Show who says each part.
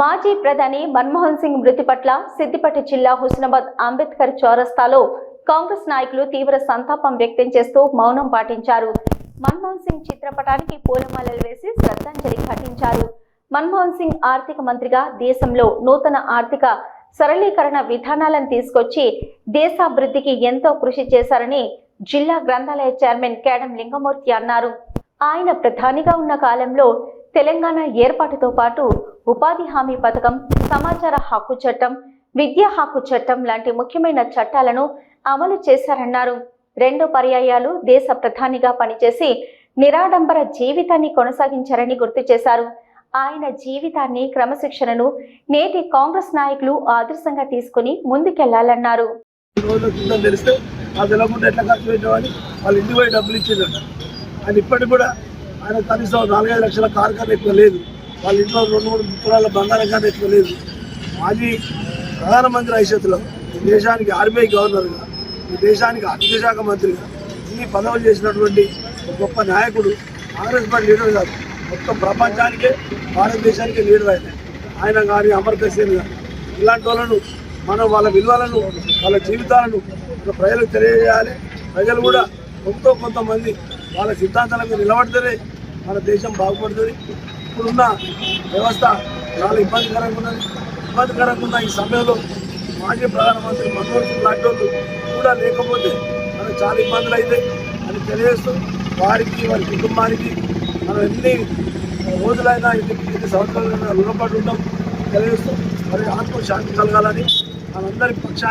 Speaker 1: మాజీ ప్రధాని మన్మోహన్ సింగ్ మృతి పట్ల సిద్దిపేట జిల్లా హుస్నాబాద్ అంబేద్కర్ చౌరస్తాలో కాంగ్రెస్ నాయకులు తీవ్ర సంతాపం వ్యక్తం చేస్తూ మౌనం పాటించారు. మన్మోహన్ సింగ్ చిత్రపటానికి పూలమాలలు వేసి శ్రద్ధాంజలి ఘటించారు. మన్మోహన్ సింగ్ ఆర్థిక మంత్రిగా దేశంలో నూతన ఆర్థిక సరళీకరణ విధానాలను తీసుకొచ్చి దేశాభివృద్ధికి ఎంతో కృషి చేశారని జిల్లా గ్రంథాలయ చైర్మన్ కేడం లింగమూర్తి అన్నారు. ఆయన ప్రధానిగా ఉన్న కాలంలో తెలంగాణ ఏర్పాటుతో పాటు ఉపాధి హామీ పథకం సమాచార హక్కు చట్టం విద్యా హక్కు చట్టం లాంటి ముఖ్యమైన చట్టాలను అమలు చేశారన్నారు. రెండు పర్యాయాలు దేశ ప్రధానిగా పనిచేసి నిరాడంబర జీవితాన్ని కొనసాగించారని గుర్తు చేశారు. ఆయన జీవితాన్ని క్రమశిక్షణను నేటి కాంగ్రెస్ నాయకులు ఆదర్శంగా తీసుకుని
Speaker 2: ముందుకెళ్ళాలన్నారు. ఆయన ఇప్పటికి కూడా ఆయన కనీసం నాలుగైదు లక్షల కారు కానీ ఎక్కువ లేదు. వాళ్ళ ఇంట్లో రెండు మూడు తులాల బంగారం కానీ ఎక్కువ లేదు. మాజీ ప్రధానమంత్రి ఐషత్లో ఈ దేశానికి ఆర్బీఐ గవర్నర్గా ఈ దేశానికి ఆర్థిక శాఖ మంత్రిగా ఇన్ని పదవులు చేసినటువంటి ఒక గొప్ప నాయకుడు కాంగ్రెస్ పార్టీ లీడర్ కాదు. మొత్తం ప్రపంచానికే భారతదేశానికే లీడర్ ఆయన. ఆయన కానీ అమర్కర్ సేన్ కానీ ఇలాంటి వాళ్ళను మనం వాళ్ళ విలువలను వాళ్ళ జీవితాలను మన ప్రజలకు తెలియజేయాలి. ప్రజలు కూడా ఎంతో కొంతమంది వాళ్ళ సిద్ధాంతాలకు నిలబడుతుంది నిలబడితేనే మన దేశం బాగుపడుతుంది. ఇప్పుడున్న వ్యవస్థ చాలా ఇబ్బందికరంగా ఉన్నది. ఇబ్బందికరంగా ఉన్న ఈ సమయంలో మాజీ ప్రధానమంత్రి మన్మోహన్ సింగ్ లాంటి వాళ్ళు కూడా లేకపోతే మనకు చాలా ఇబ్బందులు అవుతాయి అని తెలియజేస్తూ వారికి వారి కుటుంబానికి మనం ఎన్ని రోజులైనా ఎన్ని ఎన్ని సంవత్సరాలైనా రుణపడి ఉంటాం తెలియజేస్తూ మరి ఆత్మశాంతి కలగాలని మనందరి పక్షాన్ని